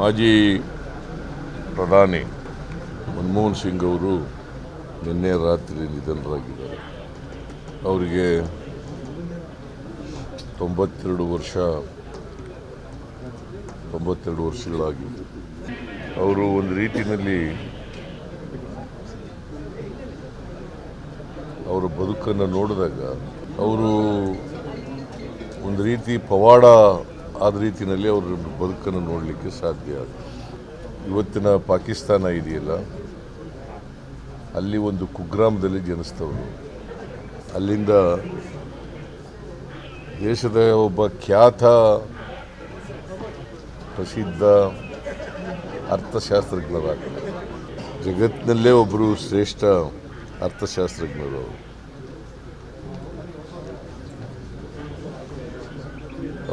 ಮಾಜಿ ಪ್ರಧಾನಿ ಮನಮೋಹನ್ ಸಿಂಗ್ ಅವರು ನಿನ್ನೆ ರಾತ್ರಿ ನಿಧನರಾಗಿದ್ದಾರೆ. ಅವರಿಗೆ ತೊಂಬತ್ತೆರಡು ವರ್ಷ, ತೊಂಬತ್ತೆರಡು ವರ್ಷಗಳಾಗಿವೆ ಅವರು ಒಂದು ರೀತಿಯಲ್ಲಿ ಅವರ ಬದುಕನ್ನು ನೋಡಿದಾಗ ಅವರು ಒಂದು ರೀತಿ ಪವಾಡ ಆದ ರೀತಿಯಲ್ಲಿ ಅವರ ಬದುಕನ್ನು ನೋಡಲಿಕ್ಕೆ ಸಾಧ್ಯ ಇವತ್ತಿನ ಪಾಕಿಸ್ತಾನ ಇದೆಯಲ್ಲ, ಅಲ್ಲಿ ಒಂದು ಕುಗ್ರಾಮದಲ್ಲಿ ಜನಿಸ್ತವರು ಅಲ್ಲಿಂದ ದೇಶದ ಒಬ್ಬ ಖ್ಯಾತ ಪ್ರಸಿದ್ಧ ಅರ್ಥಶಾಸ್ತ್ರಜ್ಞರಾಗ್ತಾರೆ ಜಗತ್ತಿನಲ್ಲೇ ಒಬ್ಬರು ಶ್ರೇಷ್ಠ ಅರ್ಥಶಾಸ್ತ್ರಜ್ಞರು ಅವರು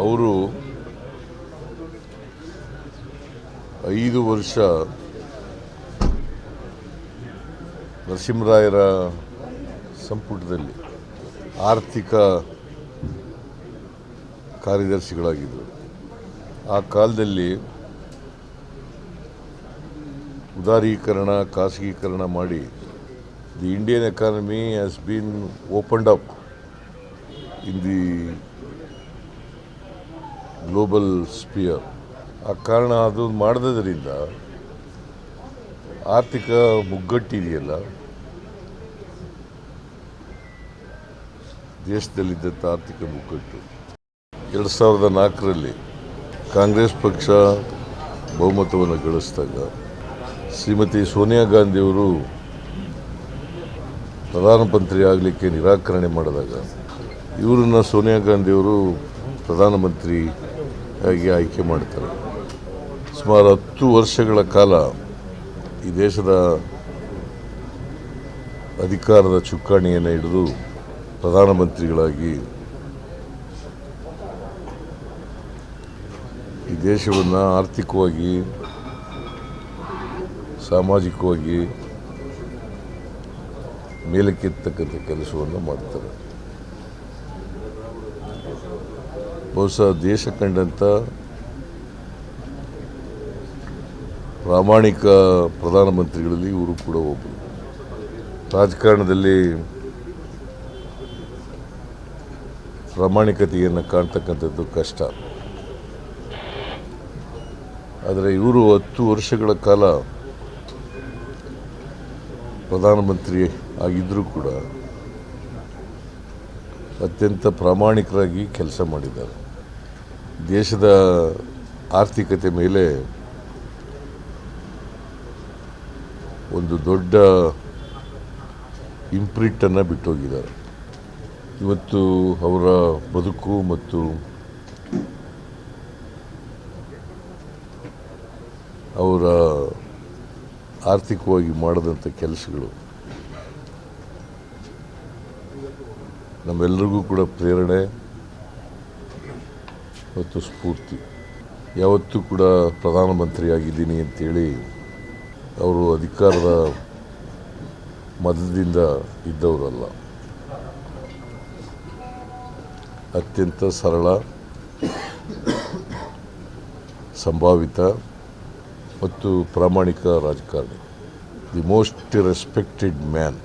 ಅವರು ಐದು ವರ್ಷ ನರಸಿಂಹರಾಯರ ಸಂಪುಟದಲ್ಲಿ ಆರ್ಥಿಕ ಕಾರ್ಯದರ್ಶಿಗಳಾಗಿದ್ದರು. ಆ ಕಾಲದಲ್ಲಿ ಉದಾರೀಕರಣ, ಖಾಸಗೀಕರಣ ಮಾಡಿ the Indian economy has been opened up in the global sphere. ಆ ಕಾರಣ ಅದು ಮಾಡಿದ್ರಿಂದ ಆರ್ಥಿಕ ಮುಗ್ಗಟ್ಟಿದೆಯಲ್ಲ ದೇಶದಲ್ಲಿದ್ದಂಥ ಆರ್ಥಿಕ ಮುಗ್ಗಟ್ಟು. ಎರಡು ಸಾವಿರದ ನಾಲ್ಕರಲ್ಲಿ ಕಾಂಗ್ರೆಸ್ ಪಕ್ಷ ಬಹುಮತವನ್ನು ಗಳಿಸಿದಾಗ ಶ್ರೀಮತಿ ಸೋನಿಯಾ ಗಾಂಧಿಯವರು ಪ್ರಧಾನಮಂತ್ರಿ ಆಗಲಿಕ್ಕೆ ನಿರಾಕರಣೆ ಮಾಡಿದಾಗ ಇವರನ್ನು ಸೋನಿಯಾ ಗಾಂಧಿಯವರು ಪ್ರಧಾನಮಂತ್ರಿ ಆಗಿ ಆಯ್ಕೆ ಮಾಡ್ತಾರೆ. ಸುಮಾರು ಹತ್ತು ವರ್ಷಗಳ ಕಾಲ ಈ ದೇಶದ ಅಧಿಕಾರದ ಚುಕ್ಕಾಣಿಯನ್ನು ಹಿಡಿದು ಪ್ರಧಾನಮಂತ್ರಿಗಳಾಗಿ ಈ ದೇಶವನ್ನು ಆರ್ಥಿಕವಾಗಿ, ಸಾಮಾಜಿಕವಾಗಿ ಮೇಲಕ್ಕೆತ್ತಕ್ಕಂಥ ಕೆಲಸವನ್ನು ಮಾಡ್ತಾರೆ. ಬಹುಶಃ ದೇಶ ಕಂಡಂಥ ಪ್ರಾಮಾಣಿಕ ಪ್ರಧಾನಮಂತ್ರಿಗಳಲ್ಲಿ ಇವರು ಕೂಡ ಒಬ್ಬರು. ರಾಜಕಾರಣದಲ್ಲಿ ಪ್ರಾಮಾಣಿಕತೆಯನ್ನು ಕಾಣ್ತಕ್ಕಂಥದ್ದು ಕಷ್ಟ. ಆದರೆ ಇವರು ಹತ್ತು ವರ್ಷಗಳ ಕಾಲ ಪ್ರಧಾನಮಂತ್ರಿ ಆಗಿದ್ದರೂ ಕೂಡ ಅತ್ಯಂತ ಪ್ರಾಮಾಣಿಕರಾಗಿ ಕೆಲಸ ಮಾಡಿದ್ದಾರೆ. ದೇಶದ ಆರ್ಥಿಕತೆ ಮೇಲೆ ಒಂದು ದೊಡ್ಡ ಇಂಪ್ರಿಂಟನ್ನು ಬಿಟ್ಟೋಗಿದ್ದಾರೆ. ಇವತ್ತು ಅವರ ಬದುಕು ಮತ್ತು ಅವರ ಆರ್ಥಿಕವಾಗಿ ಮಾಡಿದಂಥ ಕೆಲಸಗಳು ನಮ್ಮೆಲ್ಲರಿಗೂ ಕೂಡ ಪ್ರೇರಣೆ ಮತ್ತು ಸ್ಫೂರ್ತಿ. ಯಾವತ್ತೂ ಕೂಡ ಪ್ರಧಾನಮಂತ್ರಿಯಾಗಿದ್ದೀನಿ ಅಂಥೇಳಿ ಅವರು ಅಧಿಕಾರದ ಮದದಿಂದ ಇದ್ದವರಲ್ಲ. ಅತ್ಯಂತ ಸರಳ ಸಂಭಾವಿತ ಮತ್ತು ಪ್ರಾಮಾಣಿಕ ರಾಜಕಾರಣಿ. The most respected man